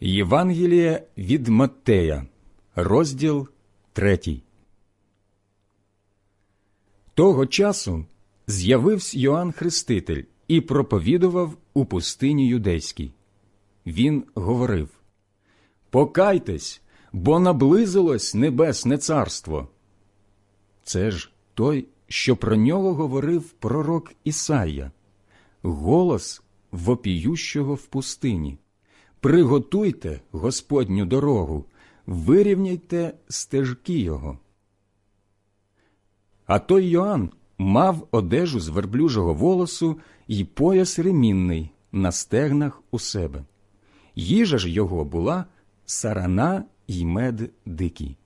Євангеліє від Маттея, розділ 3. Того часу з'явився Йоанн Хреститель і проповідував у пустині юдейській. Він говорив Покайтесь, бо наблизилось небесне царство. Це ж той, що про нього говорив пророк Ісайя, голос вопіющого в пустині. Приготуйте Господню дорогу, вирівняйте стежки його. А той Йоанн мав одежу з верблюжого волосу і пояс ремінний на стегнах у себе. Їжа ж його була сарана й мед дикий.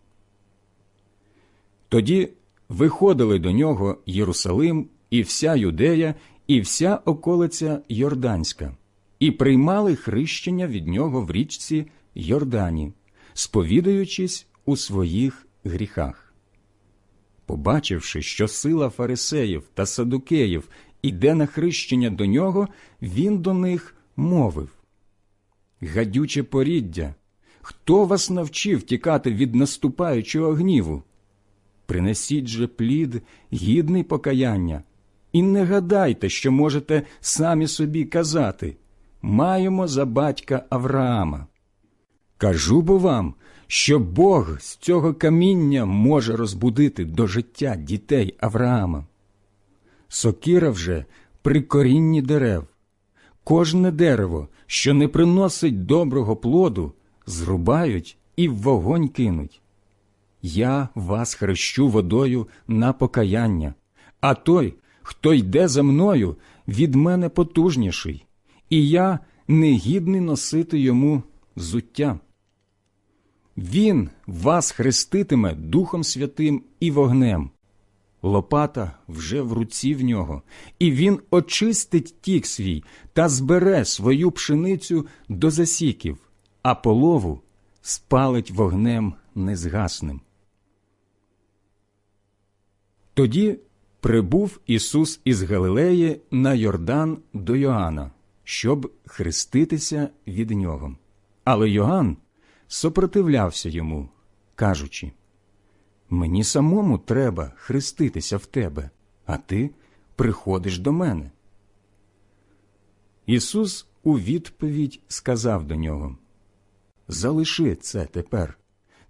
Тоді виходили до нього Єрусалим і вся Юдея, і вся околиця Йорданська, і приймали хрещення від нього в річці Йордані, сповідаючись у своїх гріхах. Побачивши, що сила фарисеїв та садукеїв іде на хрещення до нього, він до них мовив Гадюче поріддя, хто вас навчив тікати від наступаючого гніву? Принесіть же плід, гідний покаяння, і не гадайте, що можете самі собі казати маємо за батька Авраама. Кажу бо вам, що Бог з цього каміння може розбудити до життя дітей Авраама. Сокира вже при корінні дерев. Кожне дерево, що не приносить доброго плоду, зрубають і в вогонь кинуть. Я вас хрещу водою на покаяння, а той, хто йде за мною, від мене потужніший, і я негідний носити йому зуття. Він вас хреститиме Духом Святим і вогнем. Лопата вже в руці в нього, і він очистить тік свій та збере свою пшеницю до засіків, а полову спалить вогнем незгасним. Тоді прибув Ісус із Галилеї на Йордан до Йоанна, щоб хреститися від нього. Але Йоанн сопротивлявся йому, кажучи Мені самому треба хреститися в тебе, а ти приходиш до мене. Ісус у відповідь сказав до нього Залиши це тепер,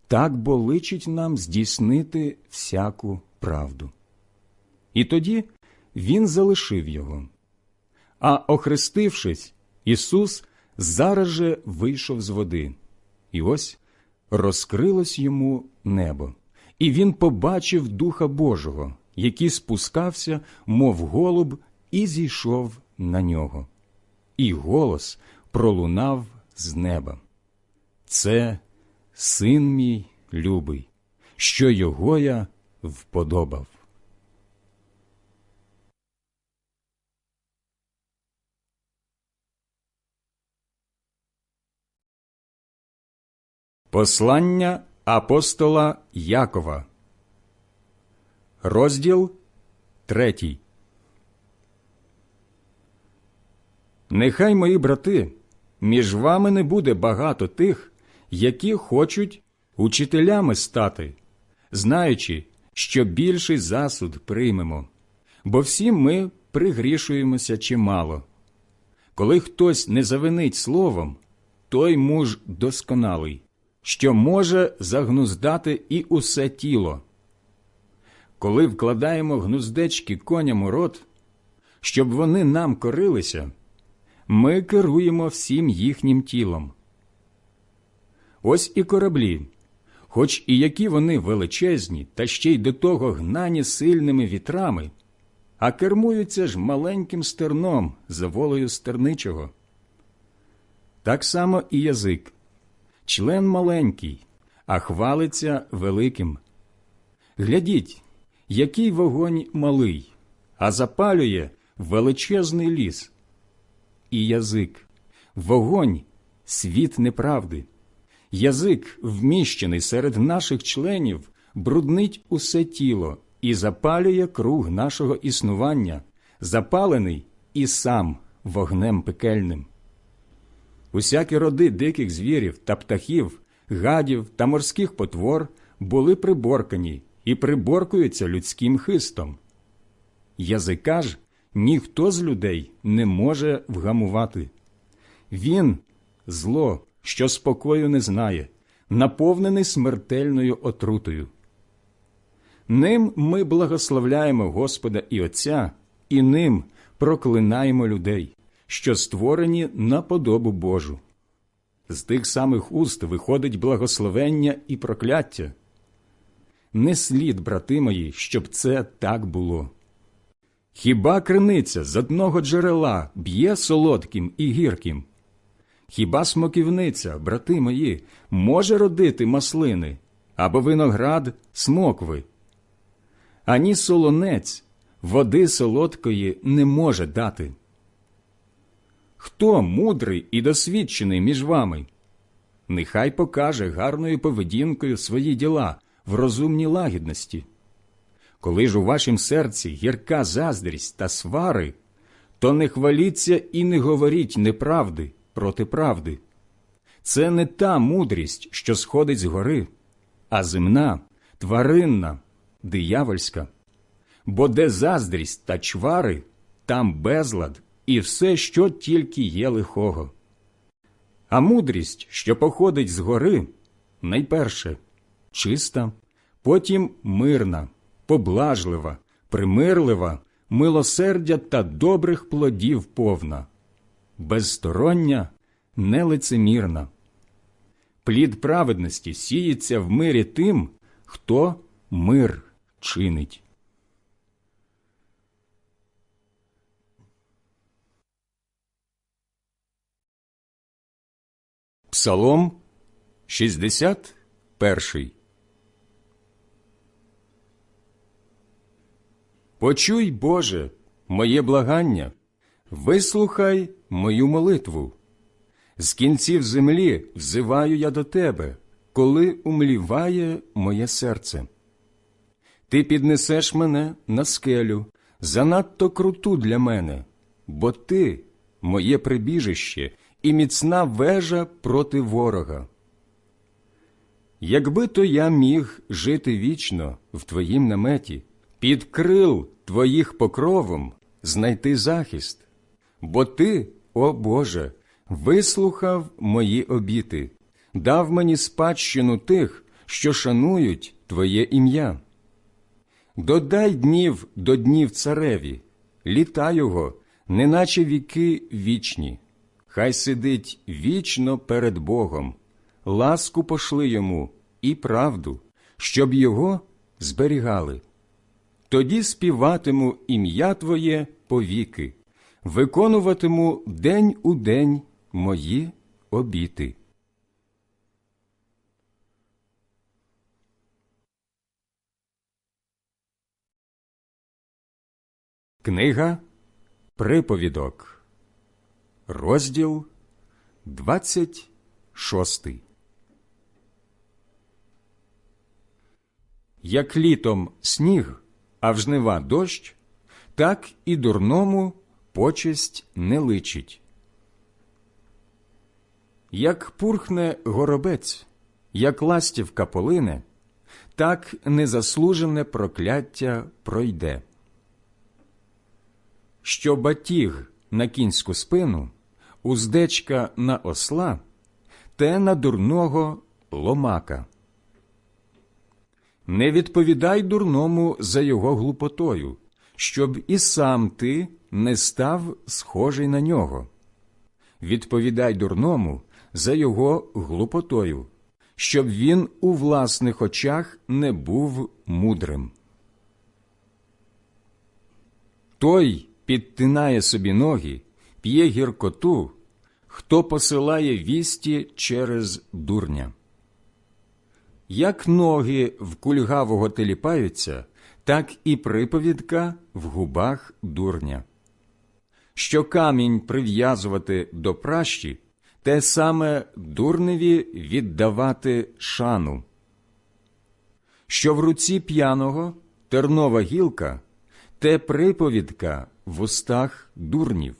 так бо личить нам здійснити всяку правду. І тоді він залишив його. А охрестившись, Ісус зараз же вийшов з води, і ось розкрилось йому небо, і він побачив Духа Божого, який спускався, мов голуб, і зійшов на нього. І голос пролунав з неба. Це син мій любий, що його я вподобав. Послання апостола Якова, розділ третій. Нехай мої брати, між вами не буде багато тих, які хочуть учителями стати, знаючи, що більший засуд приймемо, бо всі ми пригрішуємося чимало. Коли хтось не завинить словом, той муж досконалий, що може загнуздати і усе тіло. Коли вкладаємо гнуздечки коням у рот, щоб вони нам корилися, ми керуємо всім їхнім тілом. Ось і кораблі, хоч і які вони величезні, та ще й до того гнані сильними вітрами, а кермуються ж маленьким стерном за волею стерничого. Так само і язик, член маленький, а хвалиться великим. Глядіть, який вогонь малий, а запалює величезний ліс. І язик, вогонь, світ неправди. Язик, вміщений серед наших членів, бруднить усе тіло і запалює круг нашого існування, запалений і сам вогнем пекельним. Усякі роди диких звірів та птахів, гадів та морських потвор були приборкані і приборкуються людським хистом. Язика ж ніхто з людей не може вгамувати. Він зло, що спокою не знає, наповнений смертельною отрутою. Ним ми благословляємо Господа і Отця, і ним проклинаємо людей, що створені на подобу Божу. З тих самих уст виходить благословення і прокляття. Не слід, брати мої, щоб це так було. Хіба криниця з одного джерела б'є солодким і гірким? Хіба смоківниця, брати мої, може родити маслини або виноград смокви? Ані солонець води солодкої не може дати. Хто мудрий і досвідчений між вами? Нехай покаже гарною поведінкою свої діла в розумній лагідності. Коли ж у вашім серці гірка заздрість та свари, то не хваліться і не говоріть неправди проти правди. Це не та мудрість, що сходить з гори, а земна, тваринна, диявольська. Бо де заздрість та чвари, там безлад і все, що тільки є лихого. А мудрість, що походить з гори, найперше чиста, потім мирна, поблажлива, примирлива, милосердя та добрих плодів повна, безстороння, нелицемірна. Плід праведності сіється в мирі тим, хто мир чинить. Псалом 61 Почуй, Боже, моє благання, вислухай мою молитву. З кінців землі взиваю я до Тебе, коли умліває моє серце. Ти піднесеш мене на скелю, занадто круту для мене, бо ти моє прибіжище і міцна вежа проти ворога. Якби то я міг жити вічно в твоїм наметі, під крил твоїх покровом знайти захист, бо ти, о Боже, вислухав мої обіти, дав мені спадщину тих, що шанують Твоє ім'я. Додай днів до днів цареві, літа його, неначе віки вічні. Хай сидить вічно перед Богом, ласку пошли йому і правду, щоб його зберігали. Тоді співатиму ім'я Твоє повіки, виконуватиму день у день мої обіти. Книга Приповідок, розділ 26 Як літом сніг, а в жнива дощ, так і дурному почесть не личить. Як пурхне горобець, як ластівка полине, так незаслужене прокляття пройде. Що батіг на кінську спину, уздечка на осла, те на дурного ломака. Не відповідай дурному за його глупотою, щоб і сам ти не став схожий на нього. Відповідай дурному за його глупотою, щоб він у власних очах не був мудрим. Той підтинає собі ноги, п'є гіркоту, хто посилає вісті через дурня. Як ноги в кульгавого теліпаються, так і приповідка в губах дурня. Що камінь прив'язувати до пращі, те саме дурневі віддавати шану. Що в руці п'яного тернова гілка, те приповідка в устах дурнів.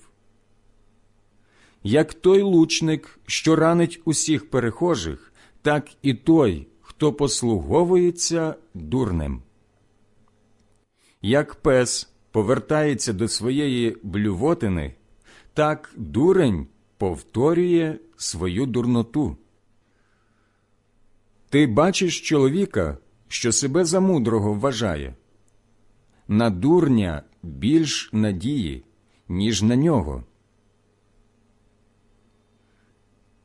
Як той лучник, що ранить усіх перехожих, так і той, хто послуговується дурнем. Як пес повертається до своєї блювотини, так дурень повторює свою дурноту. Ти бачиш чоловіка, що себе за мудрого вважає. На дурня більш надії, ніж на нього.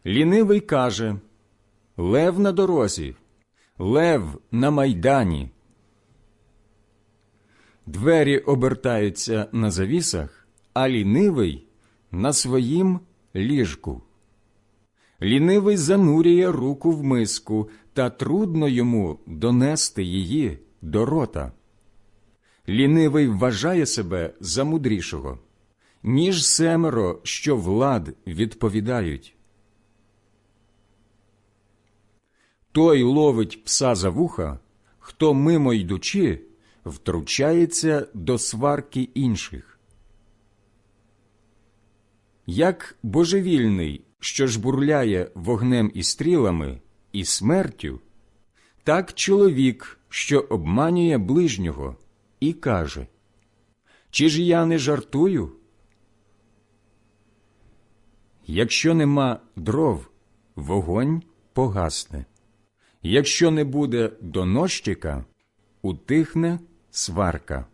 Лінивий каже Лев на дорозі, лев на майдані. Двері обертаються на завісах, а лінивий на своїм ліжку. Лінивий занурює руку в миску, та трудно йому донести її до рота. Лінивий вважає себе за мудрішого, ніж семеро, що влад відповідають. Той ловить пса за вуха, хто мимо йдучи, втручається до сварки інших. Як божевільний, що жбурляє вогнем і стрілами, і смертю, так чоловік, що обманює ближнього, і каже Чи ж я не жартую? Якщо нема дров, вогонь погасне. Якщо не буде донощика, утихне сварка.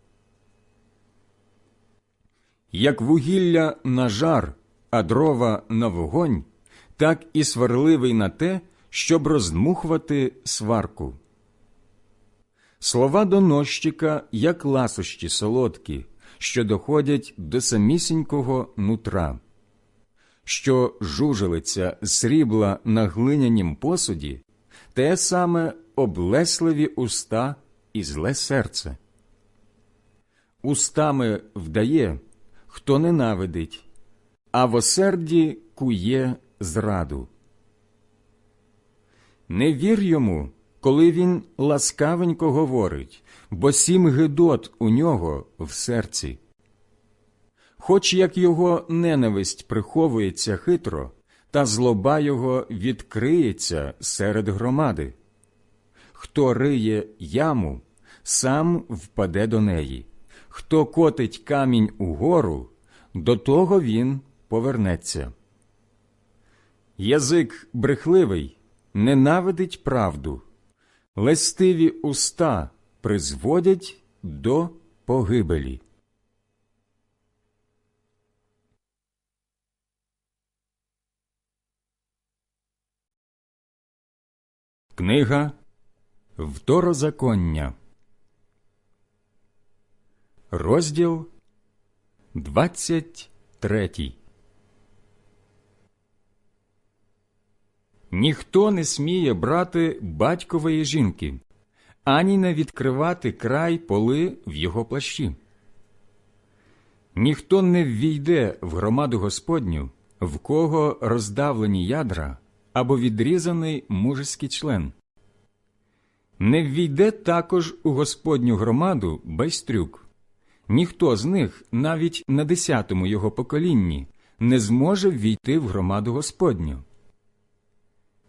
Як вугілля на жар, а дрова на вогонь, так і сварливий на те, щоб роздмухувати сварку. Слова донощика, як ласощі солодкі, що доходять до самісінького нутра, що жужелиця срібла на глинянім посуді, те саме облесливі уста і зле серце. Устами вдає, хто ненавидить, а в осерді кує зраду. Не вір йому, коли він ласкавенько говорить, бо сім гидот у нього в серці. Хоч як його ненависть приховується хитро, та злоба його відкриється серед громади. Хто риє яму, сам впаде до неї, хто котить камінь угору, до того він повернеться. Язик брехливий ненавидить правду, лестиві уста призводять до погибелі. Книга Второзаконня, розділ 23 Ніхто не сміє брати батькової жінки, ані не відкривати край поли в його плащі. Ніхто не ввійде в громаду Господню, в кого роздавлені ядра або відрізаний мужеський член. Не ввійде також у Господню громаду байстрюк. Ніхто з них, навіть на десятому його поколінні, не зможе ввійти в громаду Господню.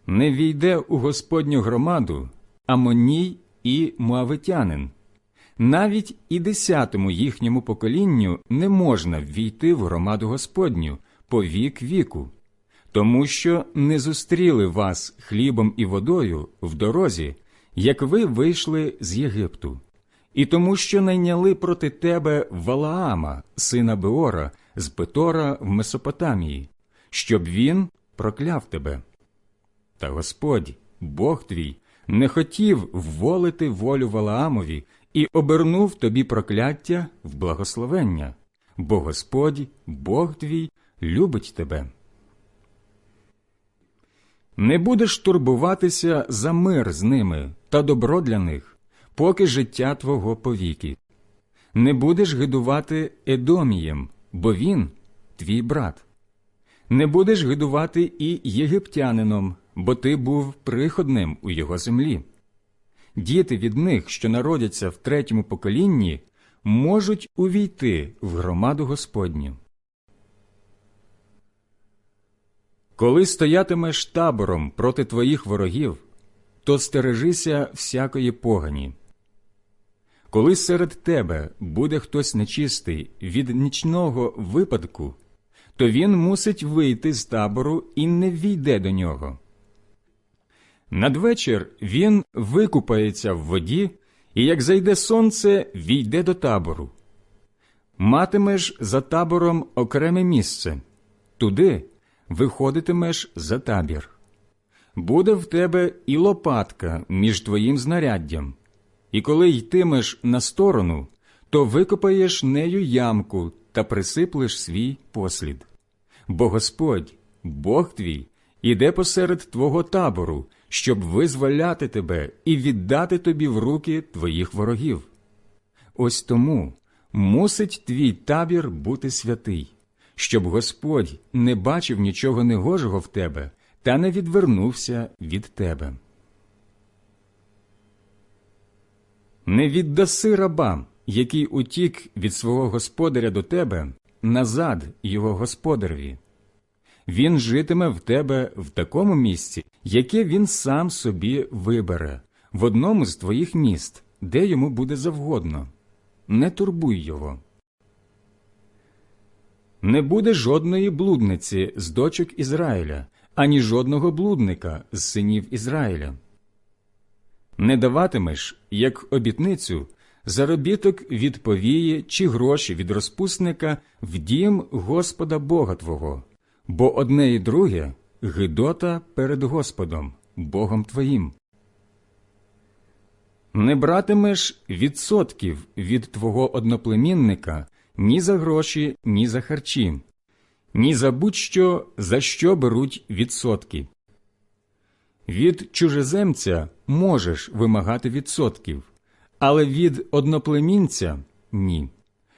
Не війде у Господню громаду Амоній і Муавитянин. Навіть і десятому їхньому поколінню не можна ввійти в громаду Господню по вік віку, тому що не зустріли вас хлібом і водою в дорозі, як ви вийшли з Єгипту, і тому, що найняли проти тебе Валаама, сина Беора, з Петора в Месопотамії, щоб він прокляв тебе. Та Господь, Бог твій, не хотів вволити волю Валаамові і обернув тобі прокляття в благословення, бо Господь, Бог твій, любить тебе. Не будеш турбуватися за мир з ними та добро для них, поки життя твого повіки. Не будеш гидувати Едомієм, бо він твій брат. Не будеш гидувати і єгиптянином, бо ти був приходним у його землі. Діти від них, що народяться в третьому поколінні, можуть увійти в громаду Господню. Коли стоятимеш табором проти твоїх ворогів, то стережися всякої погані. Коли серед тебе буде хтось нечистий від нічного випадку, то він мусить вийти з табору і не війде до нього. Надвечір він викупається в воді, і як зайде сонце, війде до табору. Матимеш за табором окреме місце, туди виходитимеш за табір. Буде в тебе і лопатка між твоїм знаряддям, і коли йтимеш на сторону, то викопаєш нею ямку та присиплеш свій послід. Бо Господь, Бог твій, іде посеред твого табору, щоб визволяти тебе і віддати тобі в руки твоїх ворогів. Ось тому мусить твій табір бути святий, щоб Господь не бачив нічого негожого в тебе та не відвернувся від тебе. Не віддаси раба, який утік від свого господаря до тебе, назад його господареві. Він житиме в тебе в такому місці, яке він сам собі вибере, в одному з твоїх міст, де йому буде завгодно. Не турбуй його. Не буде жодної блудниці з дочок Ізраїля, ані жодного блудника з синів Ізраїля. Не даватимеш, як обітницю, заробіток від повії чи гроші від розпусника в дім Господа Бога Твого, бо одне і друге гидота перед Господом, Богом Твоїм. Не братимеш відсотків від твого одноплемінника ні за гроші, ні за харчі, ні за будь-що, за що беруть відсотки. Від чужеземця можеш вимагати відсотків, але від одноплемінця ні,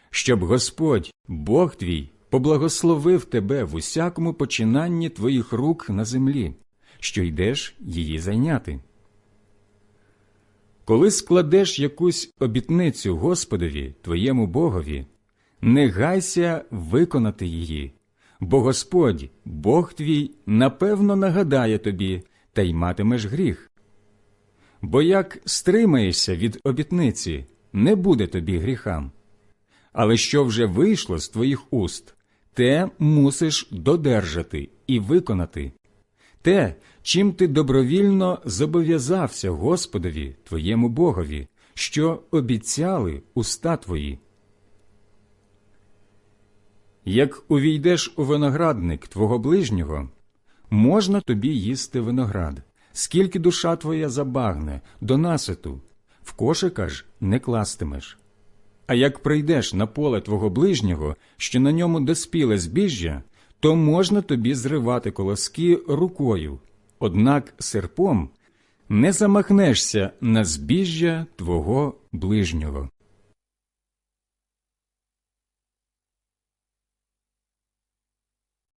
щоб Господь, Бог твій, поблагословив тебе в усякому починанні твоїх рук на землі, що йдеш її зайняти. Коли складеш якусь обітницю Господові, твоєму Богові, не гайся виконати її, бо Господь, Бог твій, напевно нагадає тобі, та й матимеш гріх. Бо як стримаєшся від обітниці, не буде тобі гріхам. Але що вже вийшло з твоїх уст, те мусиш додержати і виконати. Те, чим ти добровільно зобов'язався Господові, твоєму Богові, що обіцяли уста твої. Як увійдеш у виноградник твого ближнього, можна тобі їсти виноград, скільки душа твоя забагне, до наситу, в кошика ж не кластимеш. А як прийдеш на поле твого ближнього, що на ньому доспіле збіжжя, то можна тобі зривати колоски рукою, однак серпом не замахнешся на збіжжя твого ближнього.